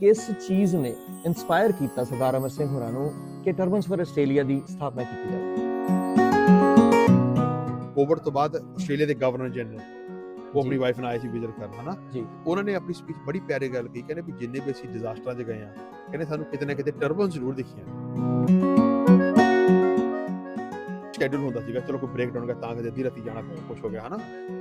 ਕਿਸ ਚੀਜ਼ ਨੇ ਇਨਸਪਾਇਰ ਕੀਤਾ ਸਰਦਾਰ ਅਮਰ ਸਿੰਘ ਹੋਰਾਂ ਨੂੰ ਕਿ ਟਰਬਨਸ ਫॉर ਆਸਟ੍ਰੇਲੀਆ ਦੀ ਸਥਾਪਨਾ ਕੀਤੀ ਜਾਵੇ ਕੋਵਿਡ ਤੋਂ ਬਾਅਦ ਆਸਟ੍ਰੇਲੀਆ ਦੇ ਗਵਰਨਰ ਜਨਰਲ ਉਹ ਆਪਣੀ। ਵਾਈਫ ਨਾਲ ਆਏ ਸੀ ਵਿਜ਼ਿਟ ਕਰਨ ਹਨਾ ਜੀ। ਉਹਨਾਂ ਨੇ ਆਪਣੀ ਸਪੀਚ ਬੜੀ ਪਿਆਰੀ ਗੱਲ ਕਹੀ ਕਹਿੰਦੇ ਵੀ ਜਿੰਨੇ ਵੀ ਅਸੀਂ ਡਿਜ਼ਾਸਟਰਾਂ 'ਚ ਗਏ ਆ ਕਹਿੰਦੇ ਸਾਨੂੰ ਕਿਤੇ ਨਾ ਕਿਤੇ ਟਰਬਨ ਜ਼ਰੂਰ ਦਿਖੀਆਂ ਸ਼ੈਡਿਊਲ ਹੁੰਦਾ ਸੀਗਾ, ਚਲੋ ਕੋਈ ਬ੍ਰੇਕ ਡਾਊਨ ਗਿਆ ਤਾਂ ਕਿਤੇ ਅੱਧੀ ਰਾਤੀ ਜਾਣਾ ਕੁਝ ਹੋ ਗਿਆ, ਹਨਾ?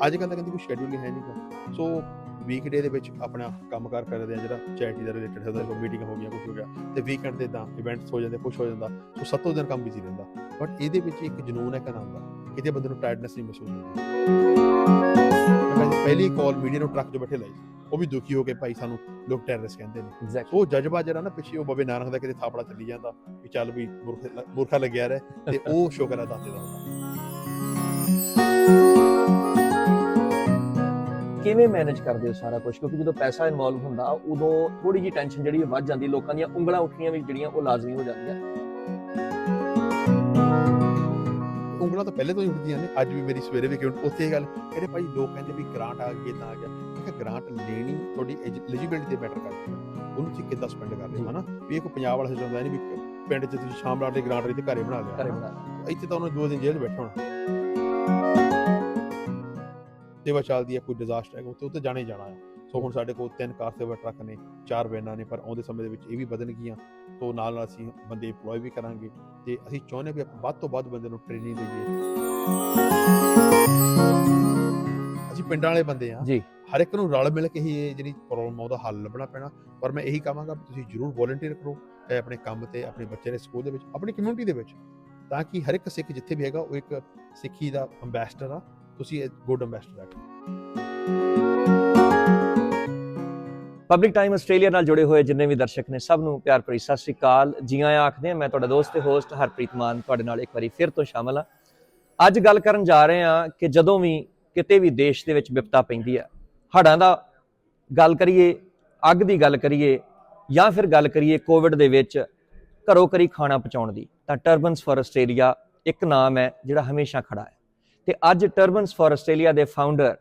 ਅੱਜ ਕੱਲ੍ਹ ਤਾਂ ਕਹਿੰਦੀ ਕੋਈ ਸ਼ੈਡਿਊਲ ਹੀ ਹੈ ਨਹੀਂਗਾ ਸੋ ਵੀਕਡੇ ਦੇ ਵਿੱਚ ਆਪਣਾ ਕੰਮਕਾਰ ਕਰਦੇ ਆ ਜਿਹੜਾ ਚੈਰਿਟੀ ਦਾ ਰਿਲੇਟਡ ਹੁੰਦਾ ਕੋਈ ਮੀਟਿੰਗ ਹੋ ਗਈਆਂ ਕੁਝ ਹੋ ਗਿਆ, ਤੇ ਵੀਕਐਂਡ ਤੇ ਤਾਂ ਇਵੈਂਟਸ ਹੋ ਜਾਂਦੇ ਕੁਝ ਹੋ ਜਾਂਦਾ। ਸੋ ਸੱਤੋਂ ਦਿਨ ਕੰਮ ਬਿਜ਼ੀ ਰਹਿੰਦਾ। ਬਟ ਇਹਦੇ ਵਿੱਚ ਇੱਕ ਜਨੂਨ ਹੈ ਕਨਾਮ ਦਾ, ਕਿਤੇ ਬੰਦੇ ਨੂੰ ਟਾਇਰਡਨੈਸ ਨਹੀਂ ਮਹਿਸੂਸ ਹੁੰਦੀ। ਪਹਿਲੀ ਕਾਲ ਮੀਡੀਆ ਨੂੰ ਟਰੱਕ 'ਚ ਬੈਠੇ ਲਈ ਉਹ ਵੀ ਦੁਖੀ ਹੋ ਕੇ ਭਾਈ ਸਾਨੂੰ ਲੋਕ ਟੈਰਰਿਸਟ ਕਹਿੰਦੇ ਨੇ। ਉਹ ਜਜ਼ਬਾ ਜਿਹੜਾ ਨਾ ਪਿੱਛੇ ਉਹ ਬਬੇ ਨਾਨਕ ਦਾ ਕਿਤੇ ਥਾਪੜਾ ਚੱਲੀ ਜਾਂਦਾ ਵੀ ਚੱਲ ਵੀ ਮੁਰਖ- ਮੁਰਖਾ ਲੱਗਿਆ ਰਹੇ ਤੇ ਉਹ ਸ਼ੁਕਰ ਹੈ ਦਾਤੇ ਦਾ ਕਿਵੇਂ ਮੈਨੇਜ ਕਰਦੇ ਹੋ ਸਾਰਾ ਕੁਝ ਕਿਉਂਕਿ ਜਦੋਂ ਪੈਸਾ ਇਨਵੋਲਵ ਹੁੰਦਾ ਉਦੋਂ ਥੋੜੀ ਜੀ ਟੈਨਸ਼ਨ ਜਿਹੜੀ ਵੱਧ ਜਾਂਦੀ ਲੋਕਾਂ ਦੀਆਂ ਉਂਗਲਾਂ ਉੱਠਣੀਆਂ ਵੀ ਜਿਹੜੀਆਂ ਉਹ ਲਾਜ਼ਮੀ ਹੋ ਜਾਂਦੀਆਂ। ਉਂਗਲਾਂ ਤਾਂ ਪਹਿਲੇ ਤੋਂ ਹੀ ਉੱਠਦੀਆਂ ਨੇ ਅੱਜ ਵੀ ਮੇਰੀ ਸਵੇਰੇ ਵੀ ਕਿ ਉੱਥੇ ਇਹ ਗੱਲ ਕਹਿੰਦੇ ਭਾਈ ਲੋਕ ਕਹਿੰਦੇ ਵੀ ਗ੍ਰਾਂਟ ਆ ਗਈ ਤਾਂ ਆ ਗਿਆ। ਗ੍ਰਾਂਟ ਲੈਣੀ ਤੁਹਾਡੀ ਐਲੀਜੀਬਿਲਟੀ ਤੇ ਮੈਟਰ ਕਰਦੀ ਹੈ। ਉਹਨੂੰ ਤੁਸੀਂ ਕਿੱਦਾਂ ਸਪੈਂਡ ਕਰ ਰਹੇ ਹੋ ਹਨਾ? ਵੀ ਇਹ ਕੋਈ ਪੰਜਾਬ ਵਾਲਾ ਸਿਸਟਮ ਹੁੰਦਾ ਨਹੀਂ ਵੀ ਪਿੰਡ 'ਚ ਤੁਸੀਂ ਸ਼ਾਮ ਰਾਤ ਦੀ ਗ੍ਰਾਂਟ ਲਈ ਤੇ ਘਰੇ ਬਣਾ ਲਿਆ ਘਰੇ ਹਨਾ। ਬਣਾ ਇੱਥੇ ਤਾਂ ਉਹਨੂੰ ਦੋ ਦਿਨ ਜੇਲ੍ਹ ਬੈਠਾ ਹੋਣਾ। ਸੇਵਾ ਚੱਲਦੀ ਹੈ ਕੋਈ ਡਿਜ਼ਾਸਟਰ ਹੈ ਉੱਥੇ ਉੱਥੇ ਜਾਣਾ ਜਾਣਾ ਹੈ ਸੋ ਹੁਣ ਸਾਡੇ ਕੋਲ ਤਿੰਨ ਕਾਰ ਸੇਵਾ ਟਰੱਕ ਨੇ ਚਾਰ ਵੈਨਾਂ ਨੇ ਪਰ ਆਉਂਦੇ ਸਮੇਂ ਦੇ ਵਿੱਚ ਇਹ ਵੀ ਵਧਣਗੀਆਂ ਤੋਂ ਨਾਲ ਨਾਲ ਅਸੀਂ ਬੰਦੇ EMPLOY ਵੀ ਕਰਾਂਗੇ ਤੇ ਅਸੀਂ ਚਾਹੁੰਦੇ ਵੀ ਆਪਾਂ ਵੱਧ ਤੋਂ ਵੱਧ ਬੰਦੇ ਨੂੰ ਟ੍ਰੇਨਿੰਗ ਦੇਈਏ। ਅਸੀਂ ਪਿੰਡਾਂ ਵਾਲੇ ਬੰਦੇ ਆ ਜੀ। ਹਰ ਇੱਕ ਨੂੰ ਰਲ ਮਿਲ ਕੇ ਹੀ ਇਹ ਜਿਹੜੀ ਪ੍ਰੋਬਲਮ ਆ ਉਹਦਾ ਹੱਲ ਲੱਭਣਾ ਪੈਣਾ। ਪਰ ਮੈਂ ਇਹੀ ਕਹਾਂਗਾ ਵੀ ਤੁਸੀਂ ਜਰੂਰ ਵੋਲੰਟੀਅਰ ਕਰੋ ਚਾਹੇ ਆਪਣੇ ਕੰਮ ਤੇ, ਆਪਣੇ ਬੱਚੇ ਦੇ ਸਕੂਲ ਦੇ ਵਿੱਚ, ਆਪਣੀ ਕਮਿਊਨਿਟੀ ਦੇ ਵਿੱਚ। ਤਾਂ ਕਿ ਹਰ ਇੱਕ ਸਿੱਖ ਜਿੱਥੇ ਵੀ ਹੈਗਾ, ਉਹ ਇੱਕ ਸਿੱਖੀ ਦਾ ਅੰਬੈਸਡਰ ਆ। ਤੁਸੀਂ ਇਹ ਗੁੱਡ ਅੰਬੈਸਡਰ ਆ। ਪਬਲਿਕ ਟਾਈਮ ਆਸਟ੍ਰੇਲੀਆ ਨਾਲ ਜੁੜੇ ਹੋਏ ਜਿੰਨੇ ਵੀ ਦਰਸ਼ਕ ਨੇ, ਸਭ ਨੂੰ ਪਿਆਰ ਭਰੀ ਸਤਿ ਸ੍ਰੀ ਅਕਾਲ। ਜੀ ਆਇਆਂ ਆਖਦੇ ਹਾਂ, ਮੈਂ ਤੁਹਾਡਾ ਦੋਸਤ ਤੇ ਹੋਸਟ ਹਰਪ੍ਰੀਤ ਮਾਨ ਤੁਹਾਡੇ ਨਾਲ ਇੱਕ ਵਾਰੀ ਫਿਰ ਤੋਂ ਸ਼ਾਮਲ ਹਾਂ। ਅੱਜ ਗੱਲ ਕਰਨ ਜਾ ਰਹੇ ਹਾਂ ਕਿ ਜਦੋਂ ਵੀ ਕਿਤੇ ਵੀ ਦੇਸ਼ ਦੇ ਵਿੱਚ ਵਿਪਤਾ ਪੈਂਦੀ ਹੈ ਹੜ੍ਹਾਂ ਦਾ ਗੱਲ ਕਰੀਏ ਅੱਗ ਦੀ ਗੱਲ ਕਰੀਏ ਜਾਂ ਫਿਰ ਗੱਲ ਕਰੀਏ ਕੋਵਿਡ ਦੇ ਵਿੱਚ ਘਰੋ ਕਰੀ ਖਾਣਾ ਪਹੁੰਚਾਉਣ ਦੀ ਤਾਂ ਟਰਬਨਸ ਫॉर ਆਸਟ੍ਰੇਲੀਆ ਇੱਕ ਨਾਮ ਹੈ ਜਿਹੜਾ ਹਮੇਸ਼ਾ ਖੜਾ ਹੈ। ਤੇ ਅੱਜ ਟਰਬਨਸ ਫॉर ਆਸਟ੍ਰੇਲੀਆ ਦੇ ਫਾਊਂਡਰ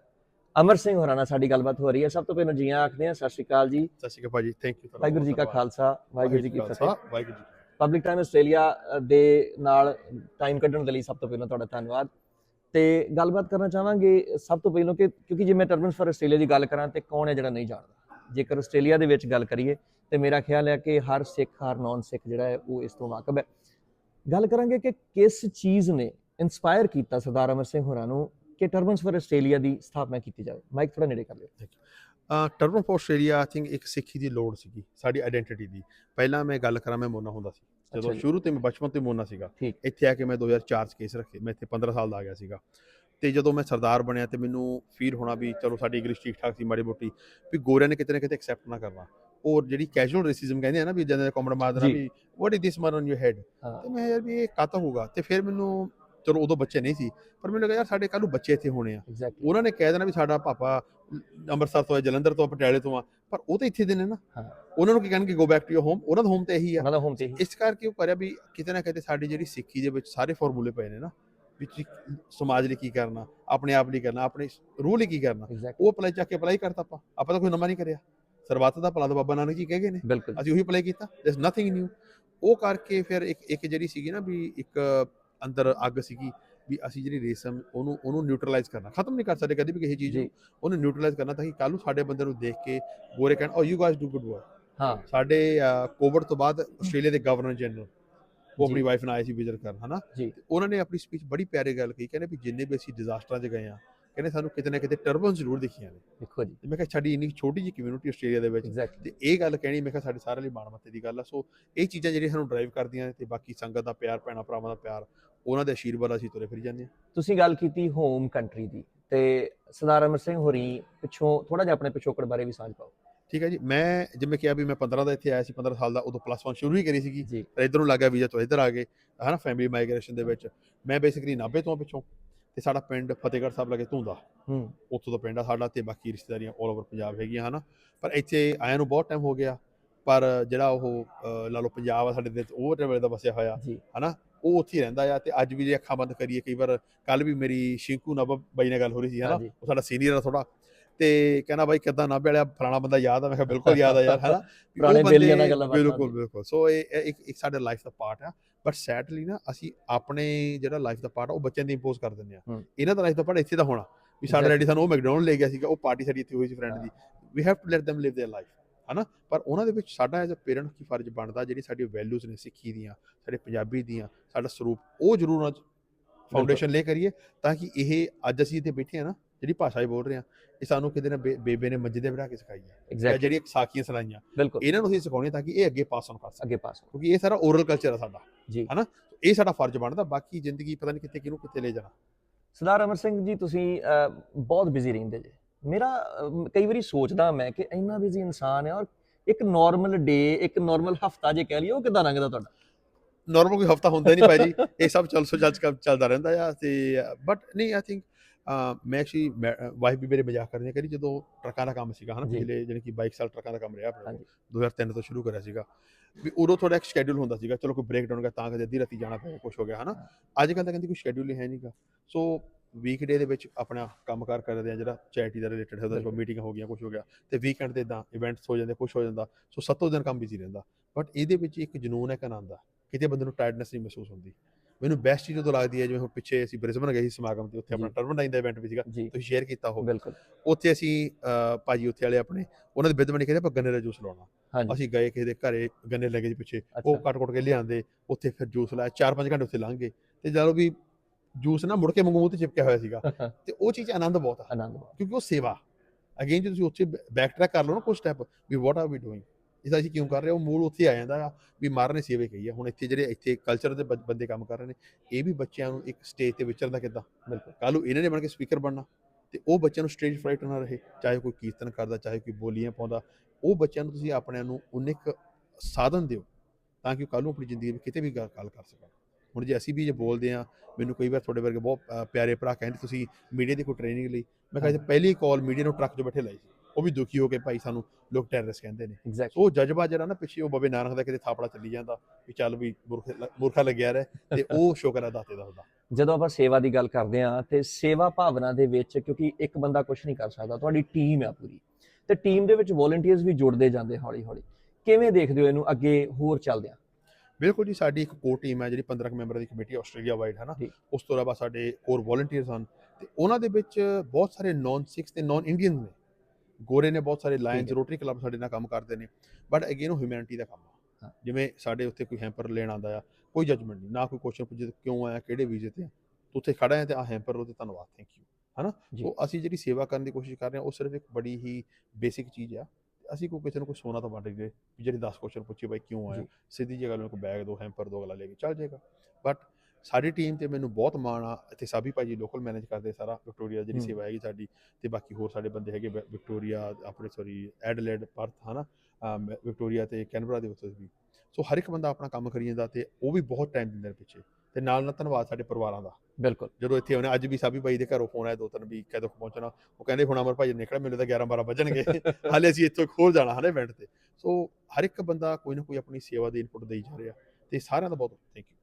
ਅਮਰ ਸਿੰਘ ਹੋਰਾਂ ਨਾਲ ਸਾਡੀ ਗੱਲਬਾਤ ਹੋ ਰਹੀ ਹੈ। ਸਭ ਤੋਂ ਪਹਿਲਾਂ ਜੀ ਆਖਦੇ ਹਾਂ ਸਤਿ ਸ਼੍ਰੀ ਅਕਾਲ ਜੀ। ਸਤਿ ਸ਼੍ਰੀ ਅਕਾਲ ਭਾਜੀ ਥੈਂਕ ਯੂ ਵਾਹਿਗੁਰੂ ਜੀ ਕਾ ਖਾਲਸਾ ਵਾਹਿਗੁਰੂ ਜੀ ਕੀ ਫਤਿਹ। Waheguru ji public time Australia ਦੇ ਨਾਲ ਟਾਈਮ ਕੱਢਣ ਦੇ ਲਈ ਸਭ ਤੋਂ ਪਹਿਲਾਂ ਤੁਹਾਡਾ ਧੰਨਵਾਦ। ਤੇ ਗੱਲਬਾਤ ਕਰਨਾ ਚਾਹਾਂਗੇ ਸਭ ਤੋਂ ਪਹਿਲਾਂ ਕਿ, ਕਿਉਂਕਿ ਜੇ ਮੈਂ ਟਰਬਨਸ ਫਾਰ ਆਸਟ੍ਰੇਲੀਆ ਦੀ ਗੱਲ ਕਰਾਂ ਤੇ ਕੌਣ ਹੈ ਜਿਹੜਾ ਨਹੀਂ ਜਾਣਦਾ? ਜੇਕਰ ਆਸਟ੍ਰੇਲੀਆ ਦੇ ਵਿੱਚ ਗੱਲ ਕਰੀਏ ਤੇ ਮੇਰਾ ਖਿਆਲ ਹੈ ਕਿ ਹਰ ਸਿੱਖ, ਹਰ ਨਾਨ ਸਿੱਖ ਜਿਹੜਾ ਹੈ ਉਹ ਇਸ ਤੋਂ ਵਾਕਿਫ ਹੈ। ਗੱਲ ਕਰਾਂਗੇ ਕਿ ਕਿਸ ਚੀਜ਼ ਨੇ ਇਨਸਪਾਇਰ ਕੀਤਾ ਸਰਦਾਰ ਅਮਰ ਸਿੰਘ ਹੋਰਾਂ ਨੂੰ ਕਿ ਟਰਬਨਸ ਫਾਰ ਆਸਟ੍ਰੇਲੀਆ ਦੀ ਸਥਾਪਨਾ ਕੀਤੀ ਜਾਵੇ? ਮਾਈਕ ਥੋੜਾ ਨੇੜੇ ਕਰ ਲਿਓ। Thank you turban for Australia I think ਇੱਕ ਸਿੱਖੀ ਦੀ ਲੋੜ ਸੀਗੀ, ਸਾਡੀ ਆਇਡੈਂਟੀਟੀ ਦੀ। ਪਹਿਲਾਂ ਮੈਂ ਗੱਲ ਕਰਾਂ, ਮੈਂ ਮੋਨਾ ਹੁੰਦਾ ਸੀ। ਜਦੋਂ। ਸ਼ੁਰੂ ਤੋਂ ਮੈਂ ਬਚਪਨ ਤੋਂ ਮੋਨਾ ਸੀਗਾ। ਇੱਥੇ ਆ ਕੇ ਮੈਂ 2004 ਚ ਕੇਸ ਰੱਖੇ। ਮੈਂ ਇੱਥੇ 15 ਸਾਲ ਦਾ ਆ ਗਿਆ ਸੀਗਾ। ਤੇ ਜਦੋਂ ਮੈਂ ਸਰਦਾਰ ਬਣਿਆ ਤੇ ਮੈਨੂੰ ਫੀਲ ਹੋਣਾ ਵੀ ਚਲੋ ਸਾਡੀ ਇੰਗਲਿਸ਼ ਠੀਕ ਠਾਕ ਸੀ ਮਾੜੀ ਮੋਟੀ ਵੀ ਗੋਰਿਆਂ ਨੇ ਕਿਤੇ ਨਾ ਕਿਤੇ ਐਕਸੈਪਟ ਨਾ ਕਰਨਾ। ਔਰ ਜਿਹੜੀ ਕੈਜੂਅਲ ਰੇਸਿਜ਼ਮ ਕਹਿੰਦੇ ਆ ਨਾ ਵੀ ਜਦੋਂ ਕਮੈਂਟ ਮਾਰਦਾ। ਵੀ ਵਾਟ ਇਜ਼ ਦਿਸ ਮਨ ਔਨ ਯੂਰ ਹੈਡ ਤੇ ਮੈਂ ਯਾਰ ਵੀ ਇਹ ਕਾਤਾ ਹੋਊਗਾ? ਤੇ ਫਿਰ ਮੈਨੂੰ ਚਲੋ ਉਦੋਂ ਬੱਚੇ ਨਹੀਂ ਸੀ ਪਰ ਮੈਨੂੰ ਲੱਗਾ ਯਾਰ ਸਾਡੇ ਕੱਲ ਨੂੰ ਬੱਚੇ ਇੱਥੇ ਹੋਣੇ ਆ। ਉਹਨਾਂ ਨੇ ਕਹਿ ਦੇਣਾ ਵੀ ਸਾਡਾ ਪਾਪਾ ਅੰਮ੍ਰਿਤਸਰ ਤੋਂ ਹੈ ਜਲੰਧਰ ਤੋਂ ਪਟਿਆਲੇ ਤੋਂ ਆ। ਪਰ ਉਹ ਤਾਂ ਇੱਥੇ ਦੇ ਨੇ ਨਾ। ਉਹਨਾਂ ਨੂੰ ਕੀ ਕਹਿਣਗੇ go back to your home ਉਹਨਾਂ ਦਾ ਹੋਮ ਤਾਂ ਇਹੀ ਆ। ਉਹਨਾਂ ਦਾ ਹੋਮ ਤੇ ਹੀ ਇਸ ਕਰਕੇ ਉਹ ਕਰਿਆ ਵੀ ਕਿਤੇ ਨਾ ਕਿਤੇ ਸਾਡੀ ਜਿਹੜੀ ਸਿੱਖੀ ਦੇ ਵਿੱਚ ਸਾਰੇ ਫਾਰਮੂਲੇ ਪਏ ਨੇ ਨਾ ਵੀ ਸਮਾਜ ਲਈ ਕੀ ਕਰਨਾ ਆਪਣੇ ਆਪ ਲਈ ਕਰਨਾ ਆਪਣੇ ਰੂਹ ਲਈ ਕੀ ਕਰਨਾ। ਉਹ ਅਪਲਾਈ ਚੱਕ ਕੇ ਅਪਲਾਈ ਕਰਤਾ ਆਪਾਂ। ਆਪਾਂ ਤਾਂ ਕੋਈ ਨਵਾਂ ਨਹੀਂ ਕਰਿਆ। ਸਰਬੱਤ ਦਾ ਭਲਾ ਬਾਬਾ ਨਾਨਕ ਜੀ ਕਹਿ ਗਏ ਨੇ। ਅਸੀਂ ਉਹੀ ਅਪਲਾਈ ਕੀਤਾ। There's nothing new ਉਹ ਕਰਕੇ ਫਿਰ ਇੱਕ ਇੱਕ ਜਿਹੜੀ ਸੀਗੀ ਨਾ ਵੀ ਇੱਕ ਅੰਦਰ ਅੱਗ ਸੀਗੀ। ਵੀ ਅਸੀਂ ਜਿਹੜੀ ਰੇਸਮ ਉਹਨੂੰ ਉਹਨੂੰ ਨਿਊਟਰਲਾਈਜ਼ ਕਰਨਾ। ਖਤਮ ਨਹੀਂ ਕਰ ਸਕਦੇ ਕਦੇ ਵੀ ਕਿਸੇ ਚੀਜ਼ ਜੀ। ਨੂੰ ਉਹਨੂੰ ਨਿਊਟਰਲਾਈਜ਼ ਕਰਨਾ ਤਾਂ ਕਿ ਕੱਲ ਨੂੰ ਸਾਡੇ ਬੰਦੇ ਨੂੰ ਦੇਖ ਕੇ ਗੋਰੇ ਕਹਿਣ ਓ you guys do good work ਹਾਂ। ਸਾਡੇ ਕੋਵਿਡ ਤੋਂ ਬਾਅਦ ਆਸਟ੍ਰੇਲੀਆ ਦੇ ਗਵਰਨਰ ਜਨਰਲ ਉਹ ਆਪਣੀ ਜੀ। ਵਾਈਫ ਨਾਲ ਆਏ ਸੀ ਵਿਜ਼ਿਟ ਕਰਨ ਹਨਾ? ਜੀ। ਉਹਨਾਂ ਨੇ ਆਪਣੀ ਸਪੀਚ ਬੜੀ ਪਿਆਰੀ ਗੱਲ ਕਹੀ। ਕਹਿੰਦੇ ਵੀ ਜਿੰਨੇ ਵੀ ਅਸੀਂ ਡਿਜ਼ਾਸਟਰਾਂ 'ਚ ਗਏ ਆ ਕਹਿੰਦੇ ਸਾਨੂੰ ਕਿਤੇ ਨਾ ਕਿਤੇ ਟਰਬਨ ਜ਼ਰੂਰ ਦਿਖੀਆਂ ਨੇ। ਦੇਖੋ ਜੀ। ਮੈਂ ਕਿਹਾ ਸਾਡੀ ਇੰਨੀ ਛੋਟੀ ਜਿਹੀ ਕਮਿਊਨਿਟੀ ਆਸਟ੍ਰੇਲੀਆ ਦੇ ਵਿੱਚ। ਤੇ ਇਹ ਗੱਲ ਕਹਿਣੀ ਮੈਂ ਕਿਹਾ ਸਾਡੇ ਸਾਰੇ ਲਈ ਮਾਣ ਮੱਤੇ ਦੀ ਗੱਲ ਆ। ਸੋ ਇਹ ਚੀਜ਼ਾਂ ਜਿਹੜੀਆਂ ਸਾਨੂੰ ਡਰਾਈਵ ਕਰਦੀਆਂ ਨੇ ਤੇ ਬਾਕੀ ਸੰਗਤ ਦਾ ਪਿਆਰ ਭੈਣਾਂ ਭਰਾਵਾਂ ਦਾ ਪਿਆਰ ਉਹਨਾਂ ਦੇ ਆਸ਼ੀਰਵਾਦ ਅਸੀਂ ਤੁਰੇ ਫਿਰੀ ਜਾਂਦੇ ਹਾਂ। ਤੁਸੀਂ ਗੱਲ ਕੀਤੀ ਹੋਮ ਕੰਟਰੀ ਦੀ ਤੇ ਸਰਦਾਰ ਅਮਰ ਸਿੰਘ ਹੋਰੀ ਪਿੱਛੋਂ ਥੋੜਾ ਜਿਹਾ ਆਪਣੇ ਪਿਛੋਕੜ ਬਾਰੇ ਵੀ ਸਾਂਝ ਪਾਓ। ਠੀਕ ਹੈ ਜੀ ਮੈਂ ਜਿਵੇਂ ਕਿਹਾ ਵੀ ਮੈਂ 15 ਦਾ ਇੱਥੇ ਆਇਆ ਸੀ 15 ਸਾਲ ਦਾ ਉਦੋਂ ਪਲੱਸ 1 ਸ਼ੁਰੂ ਹੀ ਕਰੀ ਸੀਗੀ। ਫਿਰ ਇਧਰੋਂ ਲੱਗਾ ਵੀਜ਼ਾ ਤੋਂ ਇੱਧਰ ਆ ਗਏ ਹਨਾ ਫੈਮਿਲੀ ਮਾਈਗ੍ਰੇਸ਼ਨ ਦੇ ਵਿੱਚ। ਮੈਂ ਬੇਸਿਕਲੀ ਨਾਭੇ ਤੋਂ ਪਿੱਛੋਂ ਤੇ ਸਾਡਾ ਪਿੰਡ ਫਤਿਹਗੜ੍ਹ ਸਾਹਿਬ ਲੱਗੇ ਧੂੰਦਾ ਹੂੰ। ਉੱਥੋਂ ਦਾ ਪਿੰਡ ਆ ਸਾਡਾ ਤੇ ਬਾਕੀ ਰਿਸ਼ਤੇਦਾਰੀਆਂ 올 ਓਵਰ ਪੰਜਾਬ ਹੈਗੀਆਂ ਹਨਾ। ਪਰ ਇੱਥੇ ਆਇਆਂ ਨੂੰ ਬਹੁਤ ਟਾਈਮ ਹੋ ਗਿਆ ਪਰ ਜਿਹੜਾ ਉਹ ਲਾ ਲਓ ਪੰਜਾਬ ਆ ਸਾਡੇ 'ਚ ਉਹ ਵੇਲੇ ਦਾ ਵਸਿਆ ਹੋਇਆ ਜੀ। ਉਹ ਉੱਥੇ ਰਹਿੰਦਾ ਆ ਤੇ ਅੱਜ ਵੀ ਜੇ ਅੱਖਾਂ ਬੰਦ ਕਰੀਏ ਕਈ ਵਾਰ ਕੱਲ ਵੀ ਮੇਰੀ ਸ਼ਿੰਕੂ ਨਬ ਬਾਈ ਨਾਲ ਗੱਲ ਹੋ ਰਹੀ ਸੀ ਹਨਾ? ਉਹ ਸਾਡਾ ਸੀਨੀਅਰ ਆ ਥੋੜਾ ਤੇ ਕਹਿੰਦਾ ਬਾਈ ਕਿਦਾਂ ਨਾਭੇ ਵਾਲਿਆ? ਫਲਾਣਾ ਬੰਦਾ ਯਾਦ ਆ ਮੈਂ ਕਿਹਾ ਬਿਲਕੁਲ ਯਾਦ ਆ ਯਾਰ ਹਨਾ? ਪੁਰਾਣੇ ਬੇਲੀਆਂ ਨਾਲ ਗੱਲਾਂ ਬਿਲਕੁਲ ਬਿਲਕੁਲ। ਸੋ ਇਹ ਇੱਕ ਇੱਕ ਸਾਡੇ ਲਾਈਫ ਦਾ ਪਾਰਟ ਆ। ਬਟ ਸੈਡਲੀ ਨਾ ਅਸੀਂ ਆਪਣੇ ਜਿਹੜਾ ਲਾਈਫ ਦਾ ਪਾਰਟ ਉਹ ਬੱਚਿਆਂ ਦੀ ਇੰਪੋਜ਼ ਕਰ ਦਿੰਦੇ ਆ। ਇਹਨਾਂ ਦਾ ਲਾਈਫ ਦਾ ਪਾਰਟ ਇੱਥੇ ਦਾ ਹੋਣਾ। ਵੀ ਸਾਡੇ ਰੈਡੀ ਸਾਨੂੰ ਉਹ ਮੈਕਡੋਨਲਡ ਲੈ ਗਿਆ ਸੀਗਾ ਉਹ ਪਾਰਟੀ ਸਾਡੀ ਇੱਥੇ ਹੋਈ ਸੀ friend the. We have to let them live their life ਹਨਾ? ਪਰ ਉਹਨਾਂ ਦੇ ਵਿੱਚ ਸਾਡਾ ਐਜ਼ ਅ ਪੇਰੈਂਟ ਕੀ ਫਰਜ਼ ਬਣਦਾ? ਜਿਹੜੀ ਸਾਡੀ ਵੈਲਿਊਜ਼ ਨੇ ਸਿੱਖੀ ਦੀਆਂ ਸਾਡੇ ਪੰਜਾਬੀ ਦੀਆਂ ਸਾਡਾ ਸਰੂਪ ਉਹ ਜ਼ਰੂਰ ਉਹਨਾਂ ਫਾਊਂਡੇਸ਼ਨ ਲੈ ਕਰੀਏ ਤਾਂ ਕਿ ਇਹ ਅੱਜ ਅਸੀਂ ਇੱਥੇ ਬੈਠੇ ਆ ਨਾ ਜਿਹੜੀ ਭਾਸ਼ਾ ਹੀ ਬੋਲ ਰਹੇ ਆ ਇਹ ਸਾਨੂੰ ਕਿਤੇ ਨਾ ਬੇਬੇ ਨੇ ਮੰਜੇ ਤੇ ਬਿਠਾ ਕੇ ਸਿਖਾਈ ਹੈ। ਜਾਂ ਜਿਹੜੀਆਂ ਸਾਖੀਆਂ ਸੁਣਾਈਆਂ ਬਿਲਕੁਲ। ਇਹਨਾਂ ਨੂੰ ਅਸੀਂ ਸਿਖਾਉਣੇ ਤਾਂ ਕਿ ਇਹ ਅੱਗੇ ਪਾਸ ਆਨ ਕਰ ਸਕਣ ਅੱਗੇ ਪਾਸ ਕਿਉਂਕਿ ਇਹ ਸਾਰਾ ਓਰਲ ਕਲਚਰ ਆ ਸਾਡਾ। ਜੀ। ਹਨਾ? ਇਹ ਸਾਡਾ ਫਰਜ਼ ਬਣਦਾ ਬਾਕੀ ਜ਼ਿੰਦਗੀ ਪਤਾ ਨਹੀਂ ਕਿੱਥੇ ਕਿਹਨੂੰ ਕਿੱਥੇ ਲੈ ਜਾਣਾ। ਸਰਦਾਰ ਅਮਰ ਸਿੰਘ ਜੀ ਤੁਸੀਂ ਬਹੁਤ ਬਿਜ਼ੀ ਰਹਿੰਦੇ ਜੇ। ਮੇਰਾ ਕਈ ਵਾਰੀ ਸੋਚਦਾ ਮੈਂ ਕਿ ਇੰਨਾ ਬਿਜ਼ੀ ਇਨਸਾਨ ਹੈ ਔਰ ਇੱਕ ਨਾਰਮਲ ਡੇ ਇੱਕ ਨਾਰਮਲ ਹਫਤਾ ਜੇ ਕਹਿ ਲਈਏ ਉਹ ਕਿਦਾਂ ਲੰਘਦਾ ਤੁਹਾਡਾ? ਨਾਰਮਲ ਕੋਈ ਹਫਤਾ ਹੁੰਦਾ ਹੀ ਨਹੀਂ ਭਾਜੀ ਇਹ ਸਭ ਚੱਲ ਸੋ ਚੱਲ ਚੱਲਦਾ ਰਹਿੰਦਾ ਆ ਤੇ ਬਟ ਨਹੀਂ ਆਈ ਥਿੰਕ ਮੈਂ ਐਕਚੁਅਲੀ ਵਾਈਫ ਵੀ ਮੇਰੇ ਮਜ਼ਾਕ ਕਰਦੀ ਕਰੀ ਜਦੋਂ ਟਰੱਕਾਂ ਦਾ ਕੰਮ ਸੀਗਾ ਹਨਾ ਜੀ। ਪਿਛਲੇ ਜਿਹੜੀ ਕਿ 22 ਸਾਲ ਟਰੱਕਾਂ ਦਾ ਕੰਮ ਰਿਹਾ ਆਪਣੇ ਹਾਂਜੀ। ਕੋਲ 2003 ਤੋਂ ਸ਼ੁਰੂ ਕਰਿਆ ਸੀਗਾ। ਵੀ ਉਦੋਂ ਥੋੜਾ ਇੱਕ ਸ਼ੈਡਿਊਲ ਹੁੰਦਾ ਸੀਗਾ ਚਲੋ ਕੋਈ ਬ੍ਰੇਕ ਡਾਊਨ ਗਿਆ ਤਾਂ ਕਦੇ ਅੱਧੀ ਰਾਤੀ ਜਾਣਾ ਪਿਆ ਕੁਝ ਹੋ ਗਿਆ ਹਨਾ। ਅੱਜ ਕੱਲ੍ਹ ਤਾਂ ਕਹਿੰਦੀ ਕੋਈ ਸ਼ੈਡਿਊਲ ਹੀ ਹੈ ਨਹੀਂਗਾ ਸੋ ਵੀਕਡੇ ਦੇ ਵਿੱਚ ਆਪਣਾ ਕੰਮਕਾਰ ਕਰਦੇ ਆ ਜਿਹੜਾ ਚੈਰਿਟੀ ਦਾ ਰਿਲੇਟਡ ਹੈ ਉਹਦਾ। ਮੀਟਿੰਗਾਂ ਹੋ ਗਈਆਂ ਕੁਝ ਹੋ ਗਿਆ। ਤੇ ਵੀਕਐਂਡ ਤੇ ਇਦਾਂ ਇਵੈਂਟਸ ਹੋ ਜਾਂਦੇ ਕੁਝ ਹੋ ਜਾਂਦਾ। ਸੋ ਸੱਤੋਂ ਦਿਨ ਕੰਮ ਬਿਜ਼ੀ ਰਹਿੰਦਾ। ਬਟ ਇਹਦੇ ਵਿੱਚ ਇੱਕ ਜਨੂਨ ਹੈ ਇੱਕ ਆਨੰਦ ਆ। ਕਿਤੇ ਬੰਦੇ ਨੂੰ ਟਾਇਰਡਨੈਸ ਨਹੀਂ ਮਹਿਸੂਸ ਹੁੰਦੀ। ਮੈਨੂੰ ਬੈਸਟ ਚੀਜ਼ ਉਦੋਂ ਲੱਗਦੀ ਹੈ ਜਿਵੇਂ ਹੁਣ ਪਿੱਛੇ ਅਸੀਂ ਬ੍ਰਿਸਬਨ ਗਏ ਸੀ ਸਮਾਗਮ ਤੇ ਉੱਥੇ ਆਪਣਾ ਜੀ। ਟਰਬਨਡਾਈਨ ਦਾ ਇਵੈਂਟ ਵੀ ਸੀਗਾ। ਜੀ। ਤੁਸੀਂ ਸ਼ੇਅਰ ਕੀਤਾ ਉਹ ਬਿਲਕੁਲ। ਉੱਥੇ ਅਸੀਂ ਭਾਜੀ ਉੱਥੇ ਵਾਲੇ ਆਪਣੇ ਉਹਨਾਂ ਦੇ ਬਿੱਦਮਣੀ ਕਹਿੰਦੇ ਆਪਾਂ ਗੰਨੇ ਦਾ ਜੂਸ ਲਾਉਣਾ। ਅਸੀਂ ਗਏ ਕਿਸੇ ਦੇ ਘਰੇ ਗੰਨੇ ਲੱਗੇ ਸੀ ਪਿੱਛੇ। ਉਹ ਕੱਟ-ਕੁੱਟ ਕੇ ਲਿਆਂਦੇ ਉੱਥੇ ਫਿਰ ਜੂਸ ਲਾਇਆ 4-5 ਘੰਟੇ ਉੱਥੇ ਲੰਘ ਗਏ। ਤੇ ਜਦੋਂ ਵੀ ਜੂਸ ਨਾ ਮੁੜ ਕੇ ਮੰਗੂ ਤੇ ਚਿਪਕਿਆ ਹੋਇਆ ਸੀਗਾ। ਤੇ ਉਹ ਚੀਜ਼ ਆਨੰਦ ਬਹੁਤ ਆ। ਆਨੰਦ। ਕਿਉਂਕਿ ਉਹ ਸੇਵਾ। ਅਗੇਨ ਜੇ ਤੁਸੀਂ ਉੱਥੇ ਬੈਕ ਟਰੈਕ ਕਰ ਲਓ ਨਾ ਕੁਝ ਸਟੈਪ ਵੀ ਵਾਟ ਆਰ ਵੀ ਡੂਇੰਗ ਇਸ ਅਸੀਂ ਕਿਉਂ ਕਰ ਰਹੇ ਹਾਂ, ਉਹ ਮੂਲ ਉੱਥੇ ਆ ਜਾਂਦਾ ਆ ਵੀ ਮਾਰਨੇ ਸੇਵੇ ਕਹੀ ਆ। ਹੁਣ ਇੱਥੇ ਜਿਹੜੇ ਇੱਥੇ ਕਲਚਰ ਦੇ ਬੰਦੇ ਕੰਮ ਕਰ ਰਹੇ ਨੇ ਇਹ ਵੀ ਬੱਚਿਆਂ ਨੂੰ ਇੱਕ ਸਟੇਜ ਤੇ ਵਿਚਰਦਾ ਕਿੱਦਾਂ? ਬਿਲਕੁਲ। ਕੱਲ ਨੂੰ ਇਹਨਾਂ ਨੇ ਬਣ ਕੇ ਸਪੀਕਰ ਬਣਨਾ। ਤੇ ਉਹ ਬੱਚਿਆਂ ਨੂੰ ਸਟੇਜ ਫਰਾਈਟ ਨਾ ਰਹੇ ਚਾਹੇ ਕੋਈ ਕੀਰਤਨ ਕਰਦਾ ਚਾਹੇ ਕੋਈ ਬੋਲੀਆਂ ਪਾਉਂਦਾ। ਉਹ ਬੱਚਿਆਂ ਨੂੰ ਤੁਸੀਂ ਆਪਣਿਆਂ ਨੂੰ ਉਨੇ ਕੁ ਸਾਧਨ ਦਿਓ ਤਾਂ ਕਿ ਕੱਲ ਨੂੰ ਆਪਣੀ ਜ਼ਿੰਦਗੀ ਵਿੱਚ ਕਿਤੇ ਵੀ ਗੱਲ ਕਰ ਸਕਣ। ਹੁਣ ਜੇ ਅਸੀਂ ਵੀ ਜੇ ਬੋਲਦੇ ਆ ਮੈਨੂੰ ਕਈ ਵਾਰ ਤੁਹਾਡੇ ਵਰਗੇ ਬਹੁਤ ਪਿਆਰੇ ਭਰਾ ਕਹਿੰਦੇ ਤੁਸੀਂ ਮੀਡੀਆ ਦੀ ਕੋਈ ਟ੍ਰੇਨਿੰਗ ਲਈ। ਮੈਂ ਕਹਿੰਦਾ ਪਹਿਲੀ ਕਾਲ ਮੀਡੀਆ ਨੂੰ ਟਰੱਕ 'ਚ ਬੈਠੇ ਲਾਈ ਸੀ। ਉਹ ਵੀ ਦੁਖੀ ਹੋ ਕੇ ਭਾਈ ਸਾਨੂੰ ਲੋਕ ਟੈਰਰਿਸਟ ਕਹਿੰਦੇ ਨੇ। ਉਹ ਜਜ਼ਬਾ ਜਿਹੜਾ ਨਾ ਪਿੱਛੇ ਉਹ ਬਾਬੇ ਨਾਨਕ ਦਾ ਕਿਤੇ ਥਾਪੜਾ ਚੱਲੀ ਜਾਂਦਾ ਵੀ ਚੱਲ ਵੀ ਮੁਰਖ ਮੁਰਖਾ ਲੱਗਿਆ ਰਹੇ ਤੇ ਉਹ ਸ਼ੁਕਰ ਹੈ ਦਾਤੇ ਦਾ ਹੁੰਦਾ ਜਦੋਂ ਆਪਾਂ ਸੇਵਾ ਦੀ ਗੱਲ ਕਰਦੇ ਹਾਂ ਤੇ ਸੇਵਾ ਭਾਵਨਾ ਦੇ ਵਿੱਚ ਕਿਉਂਕਿ ਇੱਕ ਬੰਦਾ ਕੁਝ ਨਹੀਂ ਕਰ ਸਕਦਾ ਤੁਹਾਡੀ ਟੀਮ ਆ ਪੂਰੀ। ਤੇ ਟੀਮ ਦੇ ਵਿੱਚ ਵੋਲੰਟੀਅਰਸ ਵੀ ਜੁੜਦੇ ਜਾਂਦੇ ਹੌਲੀ ਹੌਲੀ ਕਿਵੇਂ ਦੇਖਦੇ ਹੋ ਇਹਨੂੰ ਅੱਗੇ ਹੋਰ ਚੱਲਦੇ ਆ ਬਿਲਕੁਲ ਜੀ ਸਾਡੀ ਇੱਕ ਕੋਰ ਟੀਮ ਹੈ ਜਿਹੜੀ 15 ਕੁ ਮੈਂਬਰਾਂ ਦੀ ਕਮੇਟੀ ਆਸਟ੍ਰੇਲੀਆ ਵਾਈਡ ਹੈ ਨਾ। ਉਸ ਤੋਂ ਇਲਾਵਾ ਸਾਡੇ ਕੋਰ ਵੋਲੰਟੀਅਰਸ ਹਨ ਤੇ ਉਹਨਾਂ ਦੇ ਵਿੱਚ ਬਹੁਤ ਸਾਰੇ ਨਾਨ ਸਿਕਸ ਤੇ ਨਾਨ ਇੰਡੀਅਨ ਨੇ ਗੋਰੇ ਨੇ ਬਹੁਤ ਸਾਰੇ ਲਾਇਨਸ। ਰੋਟਰੀ ਕਲੱਬ ਸਾਡੇ ਨਾਲ ਕੰਮ ਕਰਦੇ ਨੇ ਬਟ ਅਗੇਨ ਉਹ ਹਿਊਮੈਨਿਟੀ ਦਾ ਕੰਮ। ਆ ਜਿਵੇਂ ਸਾਡੇ ਉੱਥੇ ਕੋਈ ਹੈਂਪਰ ਲੈਣ ਆਉਂਦਾ ਆ ਕੋਈ ਜਜਮੈਂਟ ਨਹੀਂ ਨਾ ਕੋਈ ਕੁਐਸਚਨ ਪੁੱਛੇ ਕਿਉਂ ਆਇਆ ਕਿਹੜੇ ਵੀਜ਼ੇ ਤੇ ਆ ਤੂੰ ਉੱਥੇ ਖੜਾ ਹੈ ਤੇ ਆ ਹੈਂਪਰ ਉਹਦੇ ਧੰਨਵਾਦ ਥੈਂਕ ਯੂ ਹਨਾ। ਸੋ ਅਸੀਂ ਜਿਹੜੀ ਸੇਵਾ ਕਰਨ ਦੀ ਕੋਸ਼ਿਸ਼ ਕਰ ਰਹੇ ਹਾਂ ਉਹ ਸਿਰਫ ਇੱਕ ਬੜੀ ਹੀ ਬੇਸਿਕ ਚੀਜ਼ ਆ ਅਸੀਂ ਕੋਈ ਕਿਸੇ ਨੂੰ ਕੋਈ ਸੋਨਾ ਤਾਂ ਵੰਡ ਗਏ ਵੀ ਜਿਹੜੇ 10 ਕੁਐਸਚਨ ਪੁੱਛੇ ਬਾਈ ਕਿਉਂ ਆਇਆ ਜੀ। ਸਿੱਧੀ ਜਿਹੀ ਗੱਲ ਨੂੰ ਕੋਈ ਬੈਗ ਦੋ ਹੈਂਪਰ ਦੋ ਅਗਲਾ ਲੈ ਕੇ ਚੱਲ ਜਾਏਗਾ ਬਟ ਸਾਡੀ ਟੀਮ ਤੇ ਮੈਨੂੰ ਬਹੁਤ ਮਾਣ ਆ ਇੱਥੇ ਸਾਬੀ ਭਾਜੀ ਲੋਕਲ ਮੈਨੇਜ ਕਰਦੇ ਸਾਰਾ ਵਿਕਟੋਰੀਆ ਜਿਹੜੀ। ਸੇਵਾ ਹੈਗੀ ਸਾਡੀ ਤੇ ਬਾਕੀ ਹੋਰ ਸਾਡੇ ਬੰਦੇ ਹੈਗੇ ਵਿਕਟੋਰੀਆ ਆਪਣੇ ਸੌਰੀ ਐਡਲੇਡ ਪਰਥ ਹਨਾ ਵਿਕਟੋਰੀਆ ਤੇ ਕੈਨਬਰਾ ਦੇ ਵਿੱਚ ਵੀ ਸੋ ਹਰ ਇੱਕ ਬੰਦਾ ਆਪਣਾ ਕੰਮ ਕਰੀ ਜਾਂਦਾ ਤੇ ਉਹ ਵੀ ਬਹੁਤ ਟਾਈਮ ਦਿੰਦੇ ਨੇ ਪਿੱਛੇ ਤੇ ਨਾਲ ਨਾਲ ਧੰਨਵਾਦ ਸਾਡੇ ਪਰਿਵਾਰਾਂ ਦਾ। ਬਿਲਕੁਲ। ਜਦੋਂ ਇੱਥੇ ਆਉਣੇ ਅੱਜ ਵੀ ਸਾਬੀ ਭਾਈ ਦੇ ਘਰੋਂ ਫੋਨ ਆਇਆ ਦੋ ਤਿੰਨ ਵੀ ਕਦੋਂ ਪਹੁੰਚਣਾ ਉਹ ਕਹਿੰਦੇ ਹੁਣ ਅਮਰ ਭਾਈ ਨਿਕਲ ਮੈਨੂੰ ਤਾਂ 11 12 ਵੱਜਣਗੇ। ਹਾਲੇ ਅਸੀਂ ਇੱਥੋਂ ਖੋਲ ਜਾਣਾ ਹਨਾ ਇਵੈਂਟ ਤੇ। ਸੋ ਹਰ ਇੱਕ ਬੰਦਾ ਕੋਈ ਨਾ ਕੋਈ ਆਪਣੀ ਸੇਵਾ ਦੀ ਇਨਪੁਟ ਦੇਈ ਜਾ ਰਿਹਾ ਤੇ ਸਾਰਿਆਂ ਦਾ ਬਹੁਤ ਥੈਂਕ ਯੂ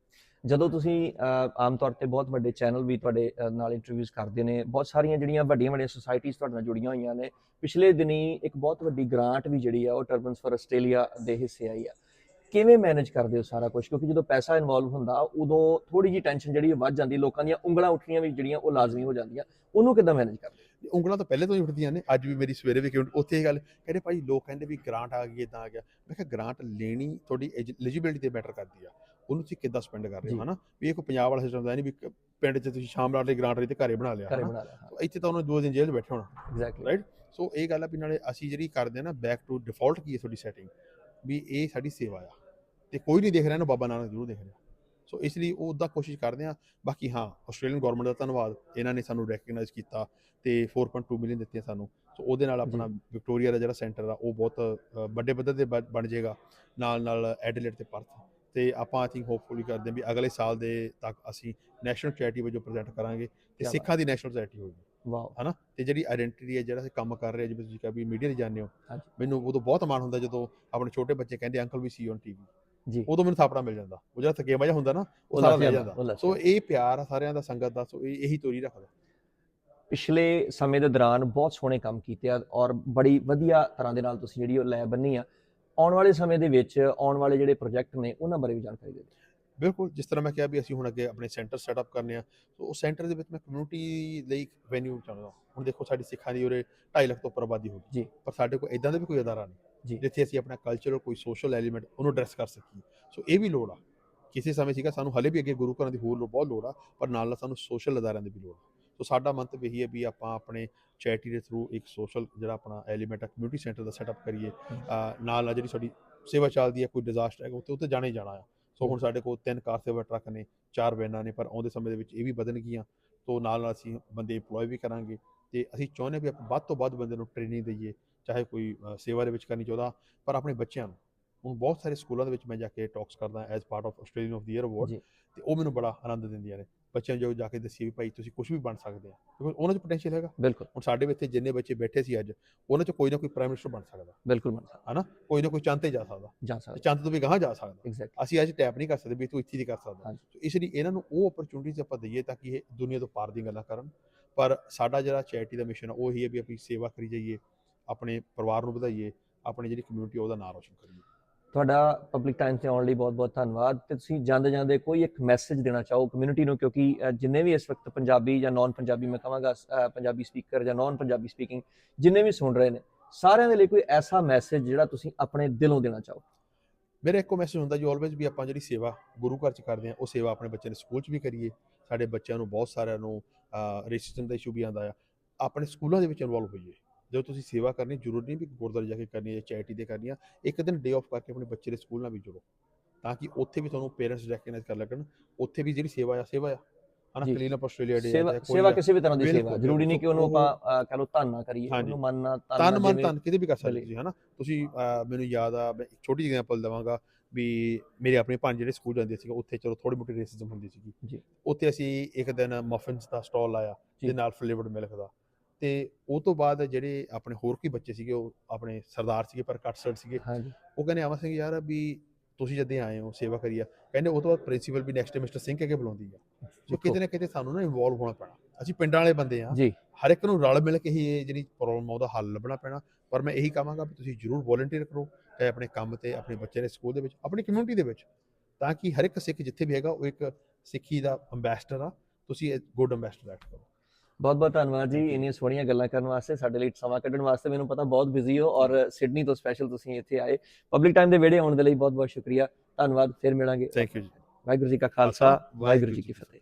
ਜਦੋਂ ਤੁਸੀਂ ਆਮ ਤੌਰ ਤੇ ਬਹੁਤ ਵੱਡੇ ਚੈਨਲ ਵੀ ਤੁਹਾਡੇ ਨਾਲ ਇੰਟਰਵਿਊਜ਼ ਕਰਦੇ ਨੇ ਬਹੁਤ ਸਾਰੀਆਂ ਜਿਹੜੀਆਂ ਵੱਡੀਆਂ ਵੱਡੀਆਂ ਸੁਸਾਇਟੀਆਂ ਤੁਹਾਡੇ ਨਾਲ ਜੁੜੀਆਂ ਹੋਈਆਂ ਨੇ ਪਿਛਲੇ ਦਿਨੀ ਇੱਕ ਬਹੁਤ ਵੱਡੀ ਗ੍ਰਾਂਟ ਵੀ ਜਿਹੜੀ ਆ ਉਹ ਟਰਬਨਸ ਫॉर ਆਸਟ੍ਰੇਲੀਆ ਦੇ ਹਿੱਸੇ ਆਈ ਆ। ਕਿਵੇਂ ਮੈਨੇਜ ਕਰਦੇ ਹੋ ਸਾਰਾ ਕੁਝ ਕਿਉਂਕਿ ਜਦੋਂ ਪੈਸਾ ਇਨਵੋਲਵ ਹੁੰਦਾ ਉਦੋਂ ਥੋੜੀ ਜੀ ਟੈਨਸ਼ਨ ਜਿਹੜੀ ਵੱਧ ਜਾਂਦੀ ਲੋਕਾਂ ਦੀਆਂ ਉਂਗਲਾਂ ਉੱਠਣੀਆਂ ਵੀ ਜਿਹੜੀਆਂ ਉਹ ਲਾਜ਼ਮੀ ਹੋ ਜਾਂਦੀਆਂ। ਉਹਨੂੰ ਕਿੱਦਾਂ ਮੈਨੇਜ ਕਰਦੇ ਤੇ ਉਂਗਲਾਂ ਤਾਂ ਪਹਿਲੇ ਤੋਂ ਹੀ ਉੱਠਦੀਆਂ ਨੇ ਅੱਜ ਵੀ ਮੇਰੀ ਸਵੇਰੇ ਵੀ ਕਿਉਂ ਉੱਥੇ ਇਹ ਗੱਲ ਕਹਿੰਦੇ ਭਾਈ ਲੋਕ ਕਹਿੰਦੇ ਵੀ ਗ੍ਰਾਂਟ ਆ ਗਈ ਇਦਾਂ ਆ ਗਿਆ। ਮੈਂ ਕਿਹਾ ਗ੍ਰਾਂਟ ਲੈਣੀ ਤੁਹਾਡੀ ਐਲੀਜੀਬਿਲਟੀ ਤੇ ਮੈਟਰ ਕਰਦੀ ਆ। ਉਹਨੂੰ ਤੁਸੀਂ ਕਿੱਦਾਂ ਸਪੈਂਡ ਕਰ ਰਹੇ। ਹੋ ਹਨਾ? ਵੀ ਇਹ ਕੋਈ ਪੰਜਾਬ ਵਾਲਾ ਸਿਸਟਮ ਦਾ ਨਹੀਂ ਵੀ ਕ- ਪਿੰਡ 'ਚ ਤੁਸੀਂ ਸ਼ਾਮ ਰਾਤ ਲਈ ਗ੍ਰਾਂਟ ਲਈ ਤੇ ਘਰੇ ਬਣਾ ਲਿਆ ਘਰੇ ਹਨਾ। ਬਣਾ ਲਿਆ ਹਾਂ। ਇੱਥੇ ਤਾਂ ਉਹਨੇ ਦੋ ਦਿਨ ਜੇਲ੍ਹ ਬੈਠੇ ਹੋਣਾ ਐਗਜ਼ੈਕਟਲੀ Right? ਸੋ ਇਹ ਗੱਲ ਆ ਵੀ ਨਾਲੇ ਅਸੀਂ ਜਿਹੜੀ ਕਰਦੇ ਆ ਨਾ ਬੈਕ ਟੂ ਡਿਫਾਲਟ ਕੀ ਹੈ ਤੁਹਾਡੀ ਸੈਟਿੰਗ ਵੀ ਇਹ ਸਾਡੀ ਸੇਵਾ ਆ। ਤੇ ਕੋਈ ਨਹੀਂ ਦੇਖ ਰਿਹਾ ਨਾ ਬਾਬਾ ਨਾਨਕ ਜ਼ਰੂਰ ਦੇਖ ਰਿਹਾ। ਸੋ ਇਸ ਲਈ ਉਹ ਉਦਾਂ ਕੋਸ਼ਿਸ਼ ਕਰਦੇ ਆ। ਬਾਕੀ ਹਾਂ ਆਸਟ੍ਰੇਲੀਅਨ ਗਵਰਨਮੈਂਟ ਦਾ ਧੰਨਵਾਦ। ਇਹਨਾਂ ਨੇ ਸਾਨੂੰ ਰੈਕਗਨਾਈਜ਼ ਕੀਤਾ ਤੇ 4.2 ਮਿਲੀਅਨ ਦਿੱਤੀਆਂ ਸਾਨੂੰ। ਸੋ ਉਹਦੇ ਨਾਲ ਆਪਣਾ ਵਿਕਟੋਰੀਆ ਦਾ ਜਿਹੜਾ ਸੈਂਟਰ ਆ ਉਹ ਬਹੁਤ ਵੱਡੇ ਪੱਧਰ ਤੇ ਬਣ ਜਾਏਗਾ। ਨਾਲ ਨਾਲ ਐਡਲੇਟ ਤੇ ਪਰਥ ਤੇ ਆਪਾਂ ਆਈ ਥਿੰਕ ਹੋਪਫੁਲੀ ਕਰਦੇ ਹਾਂ ਵੀ ਅਗਲੇ ਸਾਲ ਦੇ ਤੱਕ ਅਸੀਂ ਨੈਸ਼ਨਲ ਚੈਰਿਟੀ ਵਜੋਂ ਪ੍ਰੈਜ਼ੈਂਟ ਕਰਾਂਗੇ ਤੇ ਸਿੱਖਾਂ ਦੀ ਨੈਸ਼ਨਲ ਚੈਰਿਟੀ ਹੋਊਗੀ ਵਾਓ। ਹਨਾ? ਤੇ ਜਿਹੜੀ ਆਇਡੈਂਟੀਟੀ ਹੈ ਜਿਹੜਾ ਅਸੀਂ ਕੰਮ ਕਰ ਰਹੇ ਜਿਵੇਂ ਤੁਸੀਂ ਕਿਹਾ ਵੀ ਮੀਡੀਆ 'ਤੇ ਜਾਂਦੇ ਹੋ। ਮੈਨੂੰ ਉਦੋਂ ਬਹੁਤ ਮਾਣ ਹੁੰਦਾ ਜਦੋਂ ਆਪਣੇ ਛੋਟੇ ਬੱਚੇ ਕਹਿੰਦੇ uncle we see on TV ji. ਉਦੋਂ ਮੈਨੂੰ ਥਾਪੜਾ ਮਿਲ ਜਾਂਦਾ। ਉਹ ਜਿਹੜਾ ਥਕੇਵਾ ਜਿਹਾ ਹੁੰਦਾ ਨਾ ਉਹ ਸਾਰਾ ਲੈ ਜਾਂਦਾ, ਸੋ ਇਹ ਪਿਆਰ ਆ ਸਾਰਿਆਂ ਦਾ ਸੰਗਤ ਦਾ ਸੋ ਇਹ ਇਹੀ ਤੋਰੀ ਰੱਖਦਾ। ਪਿਛਲੇ ਸਮੇਂ ਦੇ ਦੌਰਾਨ ਬਹੁਤ ਸੋਹਣੇ ਕੰਮ ਕੀਤੇ ਆ ਔਰ ਬੜੀ ਵਧੀਆ ਤਰ੍ਹਾਂ ਦੇ ਨਾਲ ਤੁਸੀਂ ਜਿਹੜੀ ਉਹ ਲੈ ਬੰਨੀ ਆ ਆਉਣ ਵਾਲੇ ਸਮੇਂ ਦੇ ਵਿੱਚ ਆਉਣ ਵਾਲੇ ਜਿਹੜੇ ਪ੍ਰੋਜੈਕਟ ਨੇ ਉਹਨਾਂ ਬਾਰੇ ਵੀ ਜਾਣਕਾਰੀ ਦਿਓ। ਬਿਲਕੁਲ ਜਿਸ ਤਰ੍ਹਾਂ ਮੈਂ ਕਿਹਾ ਵੀ ਅਸੀਂ ਹੁਣ ਅੱਗੇ ਆਪਣੇ ਸੈਂਟਰ ਸੈਟਅਪ ਕਰਨੇ ਆ ਸੋ ਉਸ ਸੈਂਟਰ ਦੇ ਵਿੱਚ ਮੈਂ ਕਮਿਊਨਿਟੀ ਲਈ ਵੈਨਿਊ ਚਾਹੁੰਦਾ ਹੁਣ ਦੇਖੋ ਸਾਡੀ ਸਿੱਖਾਂ ਦੀ ਉਰੇ 2.5 ਲੱਖ ਤੋਂ ਉੱਪਰ ਆਬਾਦੀ ਹੋ ਜੀ। ਗਈ ਪਰ ਸਾਡੇ ਕੋਲ ਇਦਾਂ ਦਾ ਵੀ ਕੋਈ ਅਦਾਰਾ ਜੀ। ਨਹੀਂ ਜਿੱਥੇ ਅਸੀਂ ਆਪਣਾ ਕਲਚਰਲ ਕੋਈ ਸੋਸ਼ਲ ਐਲੀਮੈਂਟ ਉਹਨੂੰ ਐਡਰੈਸ ਕਰ ਸਕੀਏ। ਸੋ ਇਹ ਵੀ ਲੋੜ ਆ। ਕਿਸੇ ਸਮੇਂ ਸੀਗਾ ਸਾਨੂੰ ਹਲੇ ਵੀ ਅੱਗੇ ਗੁਰੂ ਘਰਾਂ ਦੀ ਹੋਰ ਲੋੜ ਬਹੁਤ ਲੋੜ ਆ ਪਰ ਨਾਲ ਨਾਲ ਸਾਨੂੰ ਸੋਸ਼ਲ ਅਦਾਰਿਆਂ ਦੀ ਵੀ ਲੋੜ ਆ। ਸੋ ਸਾਡਾ ਮੰਤਵ ਇਹੀ ਹੈ ਵੀ ਆਪਾਂ ਆਪਣੇ ਚੈਰਿਟੀ ਦੇ ਥਰੂ ਇੱਕ ਸੋਸ਼ਲ ਜਿਹੜਾ ਆਪਣਾ ਐਲੀਮੈਂਟ ਆ ਕਮਿਊਨਿਟੀ ਸੈਂਟਰ ਦਾ ਸੈਟਅਪ ਕਰੀਏ। ਨਾਲ ਨਾਲ ਜਿਹੜੀ ਸਾਡੀ ਸੇਵਾ ਚੱਲਦੀ ਹੈ ਕੋਈ ਡਿਜ਼ਾਸਟਰ ਹੈ ਉੱਥੇ ਉੱਥੇ ਜਾਣਾ ਹੀ ਜਾਣਾ ਆ। ਸੋ ਹੁਣ ਸਾਡੇ ਕੋਲ ਤਿੰਨ ਕਾਰ ਸੇਵਾ ਟਰੱਕ ਨੇ ਚਾਰ ਵੈਨਾਂ ਨੇ ਪਰ ਆਉਂਦੇ ਸਮੇਂ ਦੇ ਵਿੱਚ ਇਹ ਵੀ ਵਧਣਗੀਆਂ ਤੋਂ ਨਾਲ ਨਾਲ ਅਸੀਂ ਬੰਦੇ EMPLOY ਵੀ ਕਰਾਂਗੇ ਤੇ ਅਸੀਂ ਚਾਹੁੰਦੇ ਵੀ ਆਪਾਂ ਵੱਧ ਤੋਂ ਵੱਧ ਬੰਦੇ ਨੂੰ ਟ੍ਰੇਨਿੰਗ ਦਈਏ ਚਾਹੇ ਕੋਈ ਸੇਵਾ ਦੇ ਵਿੱਚ ਕਰਨੀ ਚਾਹੁੰਦਾ ਪਰ ਆਪਣੇ ਬੱਚਿਆਂ ਨੂੰ। ਹੁਣ ਬਹੁਤ ਸਾਰੇ ਸਕੂਲਾਂ ਦੇ ਵਿੱਚ ਮੈਂ ਜਾ ਕੇ ਟਾਕਸ ਕਰਦਾ as part of Australian of the year award. ਤੇ ਉਹ ਮੈਨੂੰ ਬੜਾ ਆਨੰਦ ਦਿੰਦੀਆਂ ਨੇ। ਬੱਚਿਆਂ ਨੂੰ ਜੋ ਜਾ ਕੇ ਦੱਸੀ ਵੀ ਭਾਈ ਤੁਸੀਂ ਕੁਝ ਵੀ ਬਣ ਸਕਦੇ ਆ। ਕਿਉਂਕਿ ਉਹਨਾਂ 'ਚ ਪੋਟੈਂਸ਼ੀਅਲ ਹੈਗਾ। ਬਿਲਕੁਲ। ਹੁਣ ਸਾਡੇ ਵਿੱਚ ਜਿੰਨੇ ਬੱਚੇ ਬੈਠੇ ਸੀ ਅੱਜ ਉਹਨਾਂ 'ਚ ਕੋਈ ਨਾ ਕੋਈ ਪ੍ਰਾਈਮ ਮਿਨਿਸਟਰ ਬਣ ਸਕਦਾ। ਬਿਲਕੁਲ ਮੰਨ ਸਕਦਾ। ਹਨਾ? ਕੋਈ ਨਾ ਕੋਈ ਚੰਦ ਤੇ ਜਾ ਸਕਦਾ। ਜਾ ਸਕਦਾ। ਚੰਦ ਤੋਂ ਵੀ ਗਾਹਾਂ ਜਾ ਸਕਦਾ। ਅਸੀਂ ਅੱਜ ਟੈਪ ਨਹੀਂ ਕਰ ਸਕਦੇ ਵੀ ਤੂੰ ਇੱਥੇ ਦੀ ਕਰ ਸਕਦਾ। ਇਸ ਲਈ ਇਹਨਾਂ ਨੂੰ ਉਹ ਓਪਰਚੁਨਿਟੀਜ਼ ਆਪਾਂ ਦਈਏ ਤਾਂ ਕਿ ਇਹ ਦੁਨੀਆ ਤੋਂ ਪਾਰ ਦੀਆਂ ਗੱਲਾਂ ਕਰਨ। ਪਰ ਸਾਡਾ ਜਿਹੜਾ ਚੈਰਿਟੀ ਦਾ ਮਿਸ਼ਨ ਉਹ ਹੀ ਹੈ ਵੀ ਆਪਣੀ ਸੇਵਾ ਕਰੀ ਜਾਈਏ ਆਪਣੇ ਪਰਿਵਾਰ ਨੂੰ ਵਧਾਈਏ ਆਪਣੀ ਜਿਹੜੀ ਕਮਿਊਨਿਟੀ ਉਹਦਾ ਨਾਮ ਰੋਸ਼ਨ ਕਰੀਏ। ਤੁਹਾਡਾ ਪਬਲਿਕ ਟਾਈਮ ਤੇ ਆਉਣ ਲਈ ਬਹੁਤ-ਬਹੁਤ ਧੰਨਵਾਦ ਤੇ ਤੁਸੀਂ ਜਾਂਦੇ ਜਾਂਦੇ ਕੋਈ ਇੱਕ ਮੈਸੇਜ ਦੇਣਾ ਚਾਹੋ ਕਮਿਊਨਿਟੀ ਨੂੰ ਕਿਉਂਕਿ ਜਿੰਨੇ ਵੀ ਇਸ ਵਕਤ ਪੰਜਾਬੀ ਜਾਂ ਨਾਨ ਪੰਜਾਬੀ ਮੈਂ ਕਹਾਂਗਾ ਪੰਜਾਬੀ ਸਪੀਕਰ ਜਾਂ ਨਾਨ ਪੰਜਾਬੀ ਸਪੀਕਿੰਗ ਜਿੰਨੇ ਵੀ ਸੁਣ ਰਹੇ ਨੇ, ਸਾਰਿਆਂ ਦੇ ਲਈ ਕੋਈ ਐਸਾ ਮੈਸੇਜ ਜਿਹੜਾ ਤੁਸੀਂ ਆਪਣੇ ਦਿਲੋਂ ਦੇਣਾ ਚਾਹੋ। ਮੇਰਾ ਇੱਕੋ ਮੈਸੇਜ ਹੁੰਦਾ ਜੀ ਆਲਵੇਜ਼ ਵੀ ਆਪਾਂ ਜਿਹੜੀ ਸੇਵਾ ਗੁਰੂ ਘਰ ਚ ਕਰਦੇ ਆ ਉਹ ਸੇਵਾ ਆਪਣੇ ਬੱਚਿਆਂ ਦੇ ਸਕੂਲ ਚ ਵੀ ਕਰੀਏ, ਸਾਡੇ ਬੱਚਿਆਂ ਨੂੰ ਬਹੁਤ ਸਾਰਿਆਂ ਨੂੰ ਰੇਸਿਜ਼ਮ ਦਾ ਇਸ਼ੂ ਵੀ ਆਉਂਦਾ ਆ, ਆਪਣੇ ਸਕੂਲਾਂ ਦੇ ਵਿੱਚ ਇਨਵੋਲਵ ਹੋਈਏ। ਜਦੋਂ ਤੁਸੀਂ ਸੇਵਾ ਕਰਨੀ ਜ਼ਰੂਰੀ ਨਹੀਂ ਵੀ ਗੁਰਦੁਆਰੇ ਜਾ ਕੇ ਕਰਨੀ ਹੈ ਚੈਰਿਟੀ ਦੇ ਕਰਨੀ ਆ ਇੱਕ ਦਿਨ ਡੇ ਆਫ ਕਰਕੇ ਆਪਣੇ ਬੱਚੇ ਦੇ ਸਕੂਲ ਨਾਲ ਵੀ ਜੁੜੋ ਤਾਂ ਕਿ ਉੱਥੇ ਵੀ ਤੁਹਾਨੂੰ ਪੇਰੈਂਟਸ ਰੈਕਗਨਾਈਜ਼ ਕਰ ਲੱਗਣ ਉੱਥੇ ਵੀ ਜਿਹੜੀ ਸੇਵਾ ਆ ਸੇਵਾ ਆ ਹਨਾ। ਕਲੀਨ ਅਪ ਆਸਟ੍ਰੇਲੀਆ ਡੇ ਸੇਵਾ ਸੇਵਾ ਕਿਸੇ ਵੀ ਤਰ੍ਹਾਂ ਦੀ ਸੇਵਾ ਜ਼ਰੂਰੀ ਨਹੀਂ ਕਿ ਉਹਨੂੰ ਉਹ- ਆਪਾਂ ਕਹ ਲਓ ਧੰਨ ਨਾ ਕਰੀਏ। ਉਹਨੂੰ ਮੰਨਣਾ ਤਨ ਮਨ ਤਨ ਕਿਤੇ ਵੀ ਕਰ ਸਕਦੇ। ਤੁਸੀਂ ਹਨਾ ਤੁਸੀਂ ਮੈਨੂੰ ਯਾਦ ਆ ਮੈਂ ਇੱਕ ਛੋਟੀ ਜਿਹੀ ਐਗਜ਼ਾਮਪਲ ਦਵਾਂਗਾ ਵੀ ਮੇਰੇ ਆਪਣੇ ਪੰਜ ਜਿਹੜੇ ਸਕੂਲ ਜਾਂਦੇ ਸੀ ਉੱਥੇ ਚਲੋ ਥੋੜੀ ਮੋਟੀ ਰੇਸਿਜ਼ਮ ਹੁੰਦੀ ਸੀਗੀ ਜੀ। ਉੱਥੇ ਅਸੀਂ ਇੱਕ ਦਿਨ ਮਫਿਨਸ ਦਾ ਸਟਾਲ ਲਾਇਆ। ਤੇ ਨਾਲ ਫਲੇਵਰਡ ਮਿਲਕ ਦਾ ਤੇ ਉਹ ਤੋਂ ਬਾਅਦ ਜਿਹੜੇ ਆਪਣੇ ਹੋਰ ਕੀ ਬੱਚੇ ਸੀਗੇ ਉਹ ਆਪਣੇ ਸਰਦਾਰ ਸੀਗੇ ਪਰ ਕੱਟ ਸਰਟ ਸੀਗੇ ਹਾਂਜੀ। ਉਹ ਕਹਿੰਦੇ ਆਵਾ ਸਿੰਘ ਯਾਰ ਵੀ ਤੁਸੀਂ ਜਦੇ ਆਏ ਹੋ ਸੇਵਾ ਕਰੀਆ ਕਹਿੰਦੇ ਉਹ ਤੋਂ ਬਾਅਦ ਪ੍ਰਿੰਸੀਪਲ ਵੀ ਨੈਕਸਟ ਮਿਸਟਰ ਸਿੰਘ ਕੇ ਬੁਲਾਉਂਦੀ ਆ। ਸੋ ਕਿਤੇ ਨਾ ਕਿਤੇ ਸਾਨੂੰ ਨਾ ਇਨਵੋਲਵ ਹੋਣਾ ਪੈਣਾ। ਅਸੀਂ ਪਿੰਡਾਂ ਵਾਲੇ ਬੰਦੇ ਆ ਜੀ। ਹਰ ਇੱਕ ਨੂੰ ਰਲ ਮਿਲ ਕੇ ਹੀ ਇਹ ਜਿਹੜੀ ਪ੍ਰੋਬਲਮ ਆ ਉਹਦਾ ਹੱਲ ਲੱਭਣਾ ਪੈਣਾ। ਪਰ ਮੈਂ ਇਹੀ ਕਹਾਂਗਾ ਵੀ ਤੁਸੀਂ ਜਰੂਰ ਵੋਲੰਟੀਅਰ ਕਰੋ ਚਾਹੇ ਆਪਣੇ ਕੰਮ ਤੇ ਆਪਣੇ ਬੱਚੇ ਦੇ ਸਕੂਲ ਦੇ ਵਿੱਚ ਆਪਣੀ ਕਮਿਊਨਿਟੀ ਦੇ ਵਿੱਚ। ਤਾਂ ਕਿ ਹਰ ਇੱਕ ਸਿੱਖ ਜਿੱਥੇ ਵੀ ਹੈਗਾ ਉਹ ਇੱਕ ਸਿੱਖੀ ਦਾ ਅੰਬੈਸਡਰ ਆ। ਤੁਸੀਂ ਗੁੱਡ ਅੰਬੈਸਡਰ ਐਕਟ ਕਰੋ। ਬਹੁਤ ਬਹੁਤ ਧੰਨਵਾਦ ਜੀ ਇੰਨੀਆਂ ਸੋਹਣੀਆਂ ਗੱਲਾਂ ਕਰਨ ਵਾਸਤੇ ਸਾਡੇ ਲਈ ਸਮਾਂ ਕੱਢਣ ਵਾਸਤੇ। ਮੈਨੂੰ ਪਤਾ ਬਹੁਤ ਬਿਜ਼ੀ ਹੋ ਔਰ ਸਿਡਨੀ ਤੋਂ ਸਪੈਸ਼ਲ ਤੁਸੀਂ ਇੱਥੇ ਆਏ। ਪਬਲਿਕ ਟਾਈਮ ਦੇ ਵਿਹੜੇ ਆਉਣ ਦੇ ਲਈ ਬਹੁਤ ਬਹੁਤ ਸ਼ੁਕਰੀਆ। ਧੰਨਵਾਦ ਫਿਰ ਮਿਲਾਂਗੇ। ਥੈਂਕ ਯੂ ਜੀ। ਵਾਹਿਗੁਰੂ ਜੀ ਕਾ ਖਾਲਸਾ ਵਾਹਿਗੁਰੂ ਜੀ ਕੀ ਫਤਿਹ।